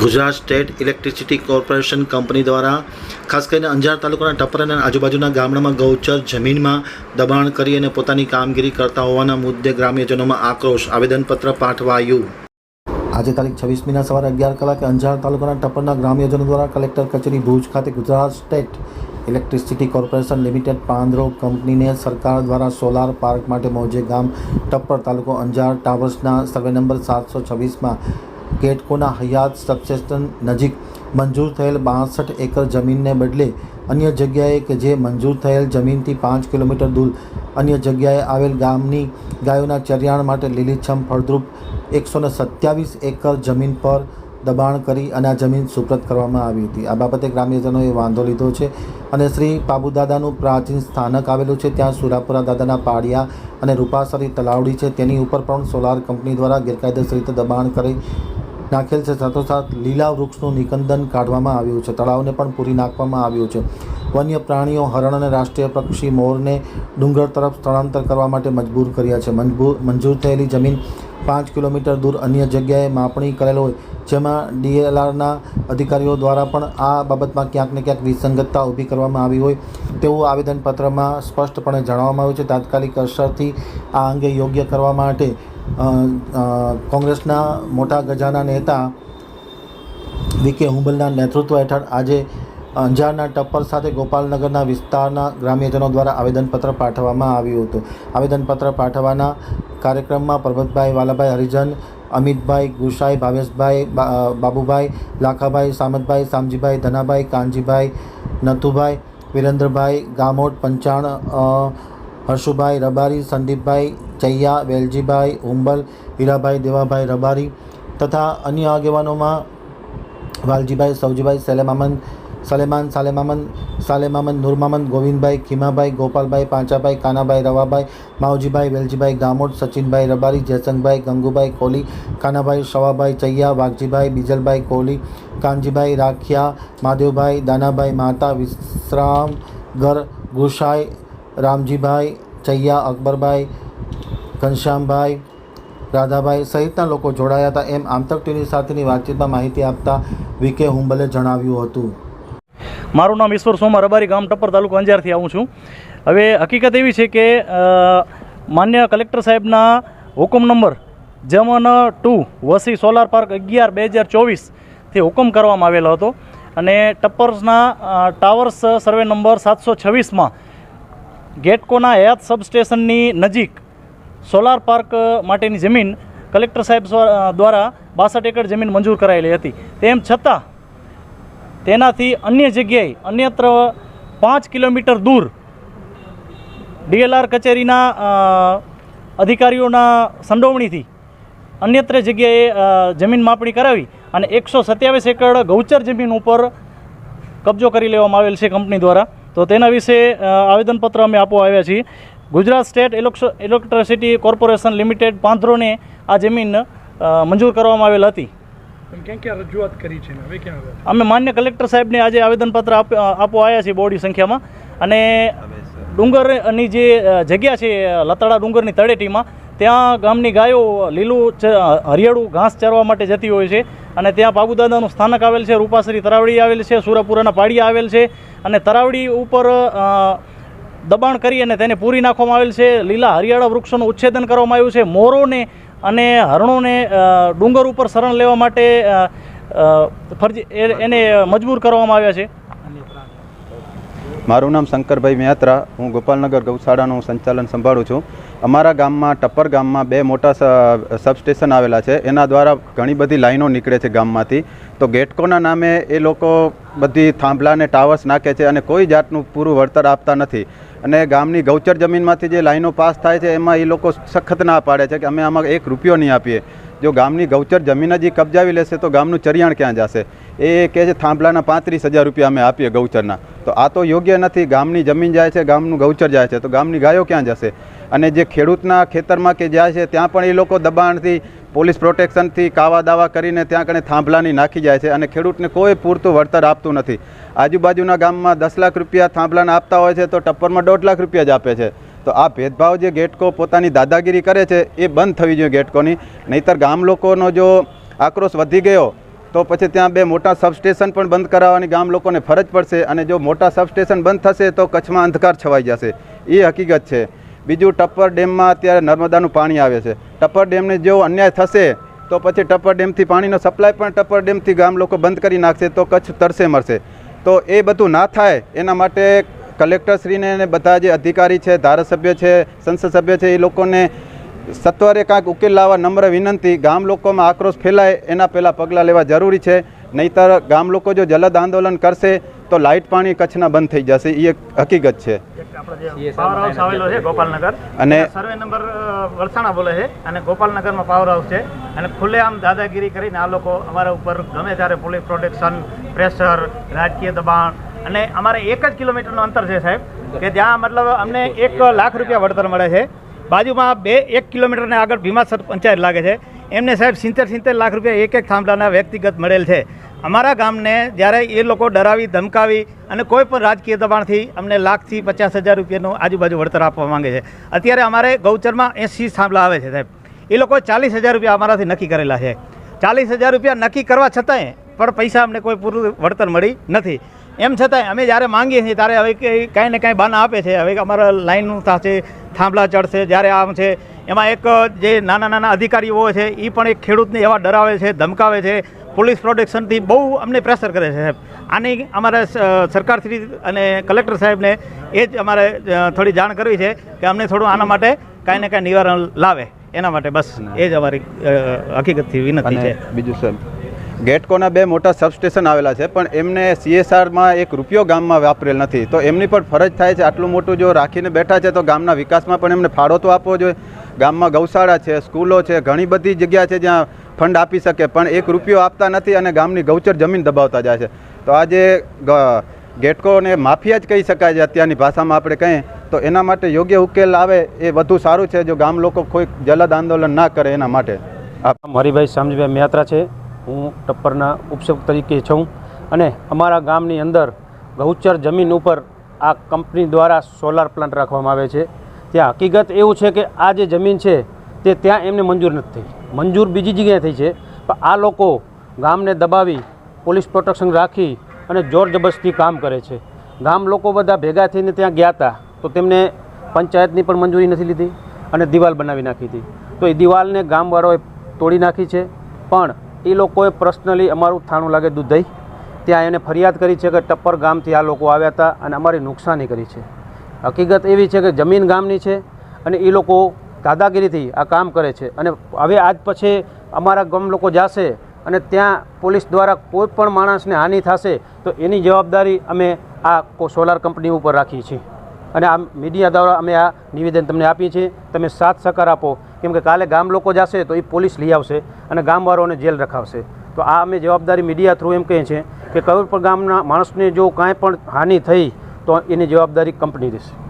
Gujarat state electricity corporation company દ્વારા ખાસ કરીને અંજાર તાલુકાના ટપર અને આજુબાજુના ગામડામાં ગૌચર જમીનમાં દબાણ કરી અને પોતાની કામગીરી કરતા હોવાના મુદ્દે ગ્રામ્યજનોમાં આક્રોશ. આવેદનપત્ર પાઠવાયું. આજે તારીખ છવ્વીસમીના સવારે અગિયાર કલાકે અંજાર તાલુકાના ટપ્પરના ગ્રામ્યજનો દ્વારા કલેક્ટર કચેરી ભુજ ખાતે Gujarat state electricity corporation limited Pandhro કંપનીને સરકાર દ્વારા સોલાર પાર્ક માટે મોજે ગામ ટપ્પર તાલુકો અંજાર ટાવર્સના સર્વે નંબર સાતસો છવ્વીસમાં કેટકોના હયાત સબસ્ટેશન નજીક મંજૂર થયેલ બાસઠ એકર જમીનને બદલે અન્ય જગ્યાએ કે જે મંજૂર થયેલ જમીનથી પાંચ કિલોમીટર દૂર, અન્ય જગ્યાએ આવેલ ગામની ગાયોના ચરિયાણ માટે લીલીછમ ફળદ્રુપ એકસોને સત્યાવીસ એકર જમીન પર દબાણ કરી અને આ જમીન સુપ્રત કરવામાં આવી હતી. આ બાબતે ગ્રામ્યજનોએ વાંધો લીધો છે અને શ્રી પાબુદાદાનું પ્રાચીન સ્થાનક આવેલું છે. ત્યાં સુરાપુરા દાદાના પાડિયા અને રૂપાસરી તલાવડી છે. તેની ઉપર પણ સોલાર કંપની દ્વારા ગેરકાયદેસર રીતે દબાણ કરી નાખેલ છે. સાથોસાથ લીલા વૃક્ષનું નિકંદન કાઢવામાં આવ્યું છે. તળાવને પણ પૂરી નાખવામાં આવ્યું છે. વન્ય પ્રાણીઓ હરણ અને રાષ્ટ્રીય પક્ષી મોરને ડુંગર તરફ સ્થળાંતર કરવા માટે મજબૂર કર્યા છે. મંજૂર થયેલી જમીન પાંચ કિલોમીટર દૂર અન્ય જગ્યાએ માપણી કરેલ હોય, જેમાં ડીએલઆરના અધિકારીઓ દ્વારા પણ આ બાબતમાં ક્યાંક ને ક્યાંક વિસંગતતા ઊભી કરવામાં આવી હોય તેવું આવેદનપત્રમાં સ્પષ્ટપણે જણાવવામાં આવ્યું છે. તાત્કાલિક અસરથી આ અંગે યોગ્ય કરવા માટે કોંગ્રેસના મોટા ગજાના નેતા વી કે હુંબલના નેતૃત્વ હેઠળ આજે અંજારના ટપ્પર સાથે ગોપાલનગરના વિસ્તારના ગ્રામ્યજનો દ્વારા આવેદનપત્ર પાઠવવામાં આવ્યું હતું. આવેદનપત્ર પાઠવવાના કાર્યક્રમમાં પરબતભાઈ વાલાભાઈ, હરિજન, અમિતભાઈ, ગુસાઈ, ભાવેશભાઈ બાબુભાઈ, લાખાભાઈ, સામતભાઈ, સામજીભાઈ, ધનાભાઈ, કાનજીભાઈ, નથુભાઈ, વિરેન્દ્રભાઈ, ગામોટ, પંચાણ હર્ષુભાઈ રબારી, સંદીપભાઈ ચૈયા, વેલજીભાઈ ઉંબલ, હીરાભાઈ દેવાભાઈ રબારી તથા અન્ય આગેવાનોમાં વાલજીભાઈ, સૌજીભાઈ સેલેમામન સલેમાન સાલેમામન સાલેમામન નૂરમામન ગોવિંદભાઈ ખીમાભાઈ ગોપાલભાઈ પાંચાભાઈ કાનાભાઈ રવાભાઈ માવજીભાઈ વેલજીભાઈ ગામોટ સચિનભાઈ રબારી જયસંગભાઈ ગંગુભાઈ કોહલી કાનાભાઈ શવાભાઈ ચૈયા વાઘજીભાઈ બીજલભાઈ કોહલી કાનજીભાઈ રાખિયા માધવભાઈ દાનાભાઈ માતા વિશ્રામગર ગુસાઈ રામજીભાઈ ચૈયા અકબરભાઈ ઘનશ્યામભાઈ રાધાભાઈ સહિતના લોકો જોડાયા હતા. એમ આમતક ટીવી સાથેની વાતચીતમાં માહિતી આપતા વિકે હુંબલે જણાવ્યું હતું. મારું નામ ઈશ્વર સોમા રબારી ગામ ટપ્પર તાલુકો અંજારથી આવું છું. હવે હકીકત એવી છે કે માન્ય કલેક્ટર સાહેબના હુકમ નંબર જમન ટુ વસી સોલાર પાર્ક અગિયાર બે હજાર ચોવીસથી હુકમ કરવામાં આવેલો હતો. અને ટપ્પર્સના ટાવર્સ સર્વે નંબર સાતસો છવ્વીસમાં ગેટકોના હયાત સબસ્ટેશનની નજીક સોલાર પાર્ક માટેની જમીન કલેક્ટર સાહેબ દ્વારા બાસઠ એકર જમીન મંજૂર કરાયેલી હતી. તેમ છતાં તેનાથી અન્ય જગ્યાએ અન્યત્ર પાંચ કિલોમીટર દૂર ડીએલઆર કચેરીના અધિકારીઓના સંડોવણીથી અન્યત્ર જગ્યાએ જમીન માપણી કરાવી અને એકસો સત્યાવીસ એકર ગૌચર જમીન ઉપર કબજો કરી લેવામાં આવેલ છે કંપની દ્વારા. તો તેના વિશે આવેદનપત્ર અમે આપવા આવ્યા છીએ. Gujarat state electricity corporation limited પાંધરોને આ જમીન મંજૂર કરવામાં આવેલ હતી. અમે માન્ય કલેક્ટર સાહેબને આજે આવેદનપત્ર આપ, આપવા આવ્યા છીએ બોડી સંખ્યામાં. અને ડુંગરની જે જગ્યા છે લતાડા ડુંગરની તળેટીમાં, ત્યાં ગામની ગાયો લીલું હરિયાળું ઘાસ ચરવા માટે જતી હોય છે. અને ત્યાં પાબુદાદાનું સ્થાનક આવેલ છે રૂપાસરી તરાવડી આવેલ છે, સુરાપુરાના પાડિયા આવેલ છે. અને તરાવડી ઉપર દબાણ કરી અને તેને પૂરી નાખવામાં આવેલ છે. લીલા હરિયાળા વૃક્ષોનું ઉચ્છેદન કરવામાં આવ્યું છે. મોરોને અને હરણોને ડુંગર ઉપર શરણ લેવા માટે ફરજી એને મજબૂર કરવામાં આવ્યા છે. મારું નામ શંકરભાઈ મહેત્રા, હું ગોપાલનગર ગૌશાળાનું સંચાલન સંભાળું છું. અમારા ગામમાં, ટપ્પર ગામમાં બે મોટા સબસ્ટેશન આવેલા છે. એના દ્વારા ઘણી બધી લાઈનો નીકળે છે ગામમાંથી. તો ગેટકોના નામે એ લોકો બધી થાંભલાને, ટાવર્સ નાખે છે અને કોઈ જાતનું પૂરું વળતર આપતા નથી. અને ગામની ગૌચર જમીનમાંથી જે લાઈનો પાસ થાય છે, એમાં એ લોકો સખત ના પાડે છે કે અમે આમાં એક રૂપિયો નહીં આપીએ. જો ગામની ગૌચર જમીન જ કબજાવી લેશે, તો ગામનું ચરિયાણ ક્યાં જશે? એ કહે છે, થાંભલાના પાંત્રીસ હજાર રૂપિયા અમે આપીએ ગૌચરના. તો આ તો યોગ્ય નથી, ગામની જમીન જાય છે, ગામનું ગૌચર જાય છે, તો ગામની ગાયો ક્યાં જશે? અને જે ખેડૂતના ખેતરમાં કે જાય છે, ત્યાં પણ એ લોકો દબાણથી પોલીસ પ્રોટેક્શનથી કાવા દાવા કરીને ત્યાં કણે થાંભલાની નાખી જાય છે અને ખેડૂતને કોઈ પૂરતું વળતર આપતું નથી. આજુબાજુના ગામમાં દસ લાખ રૂપિયા થાંભલાના આપતા હોય છે તો ટપ્પરમાં દોઢ લાખ રૂપિયા જ આપે છે. તો આ ભેદભાવ જે ગેટકો પોતાની દાદાગીરી કરે છે એ બંધ થવી જોઈએ ગેટકોની. નહીંતર ગામ લોકોનો જો આક્રોશ વધી ગયો તો પછી ત્યાં બે મોટા સબસ્ટેશન પણ બંધ કરાવવાની ગામ લોકોને ફરજ પડશે અને જો મોટા સબસ્ટેશન બંધ થશે તો કચ્છમાં અંધકાર છવાઈ જશે. એ હકીકત છે. બીજું ટપ્પર ડેમમાં અત્યારે નર્મદાનું પાણી આવે છે. ટપ્પર ડેમને જો અન્યાય થશે, તો પછી ટપ્પર ડેમથી પાણીનો સપ્લાય પણ ટપ્પર ડેમથી ગામ લોકો બંધ કરી નાખશે, તો કચ્છ તરસે મરશે. તો એ બધું ના થાય, એના માટે કલેક્ટરશ્રીને અને બધા જે અધિકારી છે, ધારાસભ્ય છે, સંસદ સભ્ય છે, એ લોકોને સત્વરે કાંઈક ઉકેલ લાવવા નમ્ર વિનંતી, ગામ લોકોમાં આક્રોશ ફેલાય, એના પહેલાં પગલાં લેવા જરૂરી છે. નહીંતર ગામ લોકો જો જલદ આંદોલન કરશે તો લાઇટ પાણી કચ્છના બંધ થઈ જશે એ એક હકીકત છે. પાવર હાઉસ આવેલો છે ગોપાલનગર. અને સર્વે નંબર વલસાણા બોલે છે અને ગોપાલનગરમાં પાવર હાઉસ છે. અને ખુલ્લેઆમ દાદાગીરી કરીને આ લોકો અમારા ઉપર ગમે ત્યારે પોલીસ પ્રોટેક્શન પ્રેશર રાજકીય દબાણ અને અમારે એક જ કિલોમીટરનું અંતર છે સાહેબ કે જ્યાં મતલબ અમને એક લાખ રૂપિયા વળતર મળે છે. બાજુમાં બે એક કિલોમીટરને આગળ ભીમાસર પંચાયત લાગે છે. એમને સાહેબ સિત્તેર સિત્તેર લાખ રૂપિયા એક એક થાંભલાના વ્યક્તિગત મળેલ છે. અમારા ગામને જ્યારે એ લોકો ડરાવી, ધમકાવી અને કોઈ પણ રાજકીય દબાણથી અમને લાખથી પચાસ હજાર રૂપિયાનું આજુબાજુ વળતર આપવા માંગે છે. અત્યારે અમારે ગૌચરમાં એંસી થાંભલા આવે છે સાહેબ. એ લોકો ચાલીસ હજાર રૂપિયા અમારાથી નક્કી કરેલા છે. ચાલીસ હજાર રૂપિયા નક્કી કરવા છતાંય પણ પૈસા અમને કોઈ પૂરું વળતર મળી નથી. એમ છતાંય અમે જ્યારે માંગીએ છીએ ત્યારે હવે કાંઈ ને કાંઈ બાના આપે છે. હવે અમારા લાઈનનું થશે થાંભલા ચડશે, જ્યારે આમ છે, એમાં એક જે નાના નાના અધિકારીઓ છે એ પણ એક ખેડૂતને એવા ડરાવે છે, ધમકાવે છે. પોલીસ પ્રોટેક્શનથી બહુ અમને પ્રેશર કરે છે સાહેબ. આની અમારે સરકારશ્રી અને કલેક્ટર સાહેબને એ જ અમારે થોડી જાણ કરવી છે કે અમને થોડું આના માટે કાંઈ ને કાંઈ નિવારણ લાવે. એના માટે બસ એ જ અમારી હકીકતથી વિનંતી છે. બીજું સર ગેટકોના બે મોટા સબસ્ટેશન આવેલા છે પણ એમને સીએસઆરમાં એક રૂપિયો ગામમાં વાપરેલ નથી. તો એમની પણ ફરજ થાય છે આટલું મોટું જો રાખીને બેઠા છે તો ગામના વિકાસમાં પણ એમને ફાળો તો આપવો જોઈએ. ગામમાં ગૌશાળા છે સ્કૂલો છે ઘણી બધી જગ્યા છે જ્યાં ફંડ આપી શકે, પણ એક રૂપિયો આપતા નથી અને ગામની ગૌચર જમીન દબાવતા જાય છે. તો આજે ગેટકોને માફિયા જ કહી શકાય છે અત્યારની ભાષામાં આપણે કહીએ, તો એના માટે યોગ્ય ઉકેલ આવે એ વધુ સારું છે જો ગામ લોકો કોઈ જલદ આંદોલન ના કરે એના માટે. હરિભાઈ શામજીભાઈ મયાત્રા છે. હું ટપ્પરના ઉપસેવક તરીકે છું અને અમારા ગામની અંદર ગૌચર જમીન ઉપર આ કંપની દ્વારા સોલાર પ્લાન્ટ રાખવામાં આવે છે. ત્યાં હકીકત એવું છે કે આ જે જમીન છે તે ત્યાં એમને મંજૂર નથી થઈ. મંજૂર બીજી જગ્યાએ થઈ છે. પણ આ લોકો ગામને દબાવી, પોલીસ પ્રોટેક્શન રાખી અને જોર જબરસ્તી કામ કરે છે. ગામ લોકો બધા ભેગા થઈને ત્યાં ગયા હતા, તો તેમને પંચાયતની પણ મંજૂરી નથી લીધી અને દિવાલ બનાવી નાખી હતી. તો એ દિવાલને ગામવાળાઓએ તોડી નાખી છે. પણ એ લોકોએ પર્સનલી અમારું થાણું લાગે દુધઈ ત્યાં એને ફરિયાદ કરી છે કે ટપ્પર ગામથી આ લોકો આવ્યા હતા અને અમારી નુકસાની કરી છે. હકીકત એવી છે કે જમીન ગામની છે અને એ લોકો દાદાગીરીથી આ કામ કરે છે. અને હવે આજ પછી અમારા ગામ લોકો જશે અને ત્યાં પોલીસ દ્વારા કોઈ પણ માણસને હાનિ થશે તો એની જવાબદારી અમે આ સોલાર કંપની ઉપર રાખીએ છીએ. અને આ મીડિયા દ્વારા અમે આ નિવેદન તમને આપીએ છીએ. તમે સાથ સહકાર આપો. કેમ કે કાલે ગામ લોકો જશે તો એ પોલીસ લઈ આવશે અને ગામવાળાઓને જેલ રખાવશે. તો આ અમે જવાબદારી મીડિયા થ્રુ એમ કહીએ છીએ કે કોઈ પણ ગામના માણસને જો કાંઈ પણ હાનિ થઈ તો એની જવાબદારી કંપની રહેશે.